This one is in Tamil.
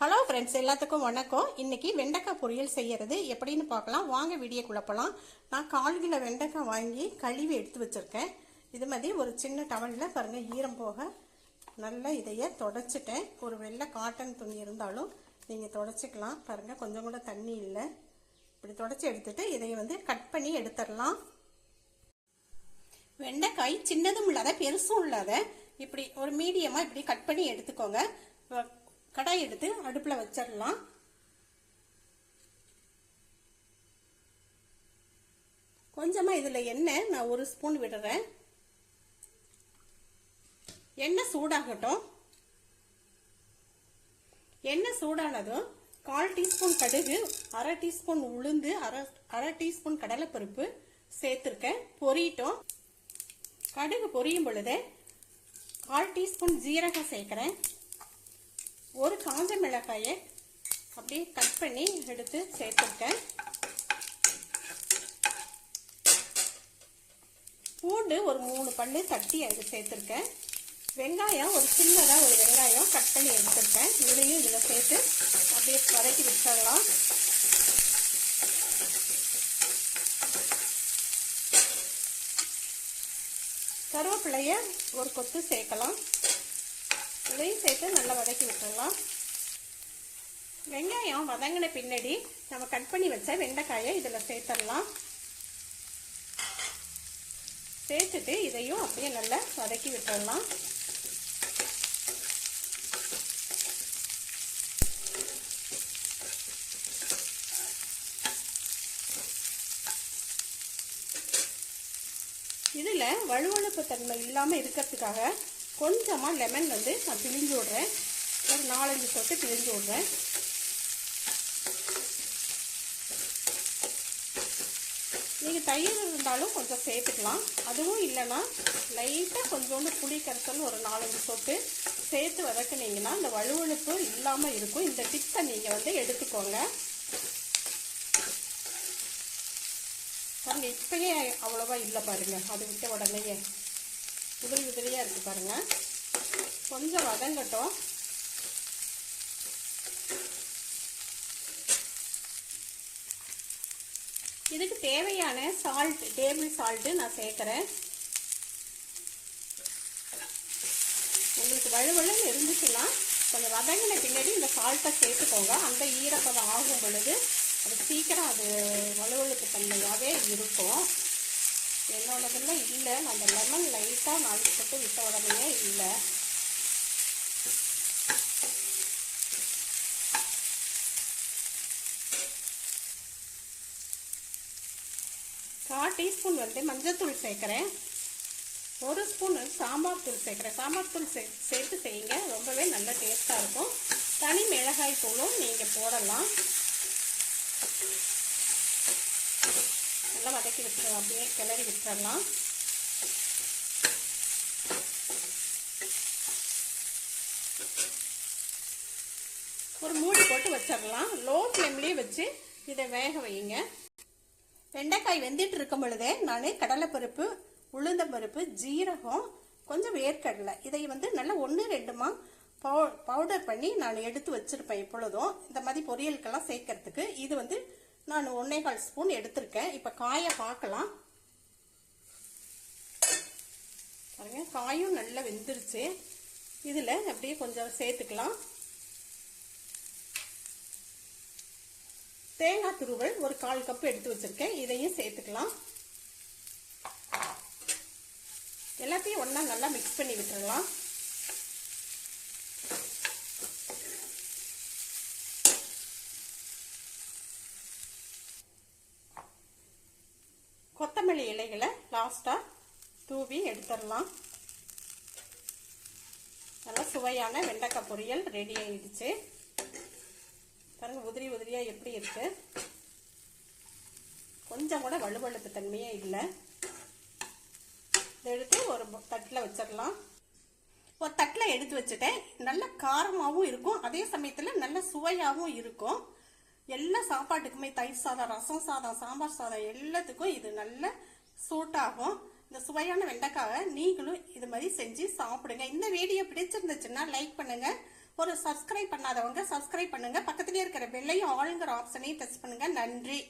ஹலோ ஃப்ரெண்ட்ஸ் எல்லாத்துக்கும் வணக்கம். இன்னைக்கு வெண்டைக்காய் பொரியல் செய்யறது எப்படின்னு பார்க்கலாம். வாங்க வீடியோ குழப்பலாம் நான் கால் கிலோ வெண்டைக்காய் வாங்கி கழுவி எடுத்து வச்சிருக்கேன். இது மாதிரி ஒரு சின்ன டவலில் பாருங்கள் ஈரம் போக நல்லா இதைய தொடச்சிட்டேன். ஒரு வெள்ளை காட்டன் துணி இருந்தாலும் நீங்கள் தொடச்சிக்கலாம். பாருங்கள் கொஞ்சம் கூட தண்ணி இல்லை. இப்படி தொடச்சி எடுத்துகிட்டு இதை வந்து கட் பண்ணி எடுத்துடலாம். வெண்டைக்காய் சின்னதும் இல்லாத பெருசும் இல்லாத இப்படி ஒரு மீடியமாக இப்படி கட் பண்ணி எடுத்துக்கோங்க. கடாய் எடுத்து அடுப்பில் வச்சிடலாம். கொஞ்சமாக இதில் எண்ணெய் நான் ஒரு ஸ்பூன் விடுறேன். எண்ணெய் சூடாகட்டும். எண்ணெய் சூடானதும் கால் டீஸ்பூன் கடுகு அரை டீஸ்பூன் உளுந்து அரை அரை டீஸ்பூன் கடலைப்பருப்பு சேர்த்துருக்கேன். பொரியட்டும். கடுகு பொரியும் பொழுது கால் டீஸ்பூன் ஜீரகம் சேர்க்குறேன். ஒரு காஞ்ச மிளகாயை அப்படியே கட் பண்ணி எடுத்து சேர்த்துருக்கேன். பூண்டு ஒரு மூணு பல்லு தட்டி அது சேர்த்துருக்கேன். வெங்காயம் ஒரு சின்னதாக ஒரு வெங்காயம் கட் பண்ணி எடுத்துருக்கேன். இதையும் இதில் சேர்த்து அப்படியே வதக்கி விட்டுடலாம் கருவேப்பிலைய ஒரு கொத்து சேர்க்கலாம். இதையும் சேர்த்து நல்லா வதக்கி விட்டுடலாம் வெங்காயம் வதங்கின பின்னாடி நம்ம கட் பண்ணி வச்ச வெண்டைக்காயை இதில் சேர்த்துடலாம். சேர்த்துட்டு இதையும் அப்படியே நல்லா வதக்கி விட்டுடலாம் இதில் வலுவழுப்பு தன்மை இல்லாமல் இருக்கிறதுக்காக கொஞ்சமாக லெமன் வந்து நான் பிழிஞ்சு விட்றேன். ஒரு நாலஞ்சு சொட்டு பிழிஞ்சு விட்றேன். நீங்கள் தயிர் இருந்தாலும் கொஞ்சம் சேர்த்துக்கலாம். அதுவும் இல்லைன்னா லைட்டாக கொஞ்சோண்டு புளி கரைசல் ஒரு நாலஞ்சு சொட்டு சேர்த்து வதக்குனீங்கன்னா இந்த வலுவழுப்பு இல்லாமல் இருக்கும். இந்த டிப்பை நீங்கள் வந்து எடுத்துக்கோங்க. பாருங்க இப்பயே அவ்வளோவா இல்லை பாருங்கள் அது விட்ட உடனேயே. உதிரி உதிரியாக இருக்குது பாருங்கள் கொஞ்சம் வதங்கட்டும் இதுக்கு தேவையான சால்ட் டேபிள் சால்ட்டு நான் சேர்க்குறேன். உங்களுக்கு வழுவழுன்னு இருந்துச்சுன்னா கொஞ்சம் வதங்கின பின்னாடி இந்த சால்ட்டை சேர்த்துக்கோங்க. அந்த ஈரப்பதம் ஆகும் பொழுது அது சீக்கிரம் அது வலுவலுக்கு தன்மையாகவே இருக்கும். என்னோடதெல்லாம் இல்லை நம்ம லெமன் லைட்டாக நாலு போட்டு விட்ட உடனே இல்லை. கால் டீஸ்பூன் வந்து மஞ்சத்தூள் சேர்க்குறேன். ஒரு ஸ்பூன் சாம்பார் தூள் சேர்க்குறேன். சாம்பார் தூள் சே சேர்த்து செய்யுங்க. ரொம்பவே நல்ல டேஸ்ட்டாக இருக்கும். தனி மிளகாய் தூளும் நீங்கள் போடலாம். நல்லா வதக்கி விட்டு அப்படியே கிளறி விட்டுறலாம். ஒரு மூடி போட்டு வச்சிடலாம் லோ ஃப்ளேம்லேயே வச்சு இதை வேக வையுங்க. வெண்டைக்காய் வெந்துட்டு இருக்கும் பொழுதே நான் கடலைப்பருப்பு உளுந்தம்பருப்பு ஜீரகம் கொஞ்சம் வேர்க்கடலை இதை வந்து நல்லா ஒன்று ரெண்டுமா பவு பவுடர் பண்ணி நான் எடுத்து வச்சிருப்பேன் எப்பொழுதும். இந்த மாதிரி பொரியலுக்கெல்லாம் சேர்க்கறதுக்கு இது வந்து நான் ஒன்னே கால் ஸ்பூன் எடுத்திருக்கேன். இப்போ காயை பார்க்கலாம். பாருங்க காயும் நல்லா வெந்துருச்சு. இதில் அப்படியே கொஞ்சம் சேர்த்துக்கலாம். தேங்காய் துருவல் ஒரு கால் கப் எடுத்து வச்சுருக்கேன். இதையும் சேர்த்துக்கலாம். எல்லாத்தையும் ஒன்றா நல்லா மிக்ஸ் பண்ணி விட்டுறலாம். கொத்தமல்லி இலைகளை லாஸ்ட்டாக தூவி எடுத்துடலாம். நல்லா சுவையான வெண்டைக்காய் பொரியல் ரெடி ஆகிடுச்சு பாருங்கள் உதிரி உதிரியாக எப்படி இருக்குது கொஞ்சம் கூட வலுவழுப்பு தன்மையே இல்லை. இதை எடுத்து ஒரு தட்டில் வச்சிடலாம். ஒரு தட்டில் எடுத்து வச்சுட்டேன். நல்ல காரமாகவும் இருக்கும். அதே சமயத்தில் நல்ல சுவையாகவும் இருக்கும். எல்லா சாப்பாட்டுக்குமே தயிர் சாதம் ரசம் சாதம் சாம்பார் சாதம் எல்லாத்துக்கும் இது நல்ல சூட்டாகும். இந்த சுவையான வெண்டைக்காவை நீங்களும் இது மாதிரி செஞ்சு சாப்பிடுங்க. இந்த வீடியோ பிடிச்சிருந்துச்சுன்னா லைக் பண்ணுங்க. ஒரு சப்ஸ்கிரைப் பண்ணாதவங்க சப்ஸ்கிரைப் பண்ணுங்க. பக்கத்துலேயே இருக்கிற பெல்லையும் ஆளுங்கிற ஆப்ஷனையும் டச் பண்ணுங்க. நன்றி.